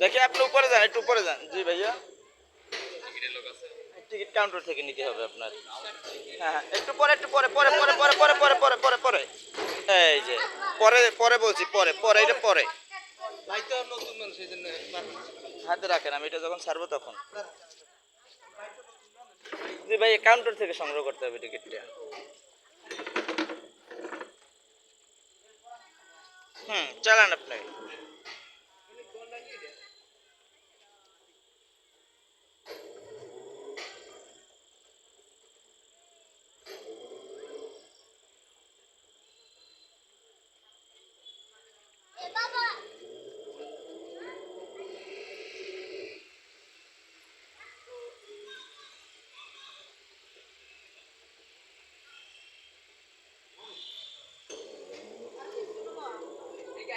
দেখে আপনি উপরে যান একটু উপরে যান। জি ভাইয়া। টিকিট কাউন্টার থেকে নিতে হবে আপনার। হ্যাঁ হ্যাঁ একটু পরে একটু পরে পরে পরে পরে পরে পরে পরে পরে পরে। এই যে পরে পরে বলছি পরে পরে এটা পরে। ভাই তো নতুন মানুষ এই জন্য হাতে রাখেন আমি এটা যখন ছাড়বো তখন। জি ভাই কাউন্টার থেকে সংগ্রহ করতে হবে টিকিটটা। হুম চালান আপনি।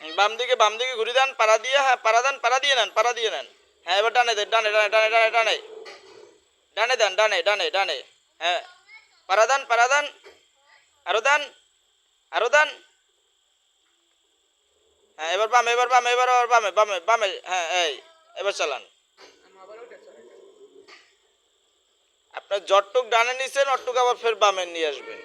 বাম দিকে বাম দিকে ঘুরে দেন, পাড়া দিয়ে হ্যাঁ পাড়া দেন, পাড়া দিয়ে নেন, পাড়া দিয়ে নেন। হ্যাঁ এবার ডানে দেন, ডানে ডানে ডানে ডানে ডানে। ডানে দেন, ডানে ডানে ডানে হ্যাঁ। পাড়া দেন পাড়া দেন, আরও দেন আরও দেন। হ্যাঁ এবার বামে এবার বামে, এবার আবার বামে বামে বামে হ্যাঁ এই, এবার চালান। আপনার যতটুক ডানে নিছেন অতটুক আবার ফের বামে নিয়ে আসবেন।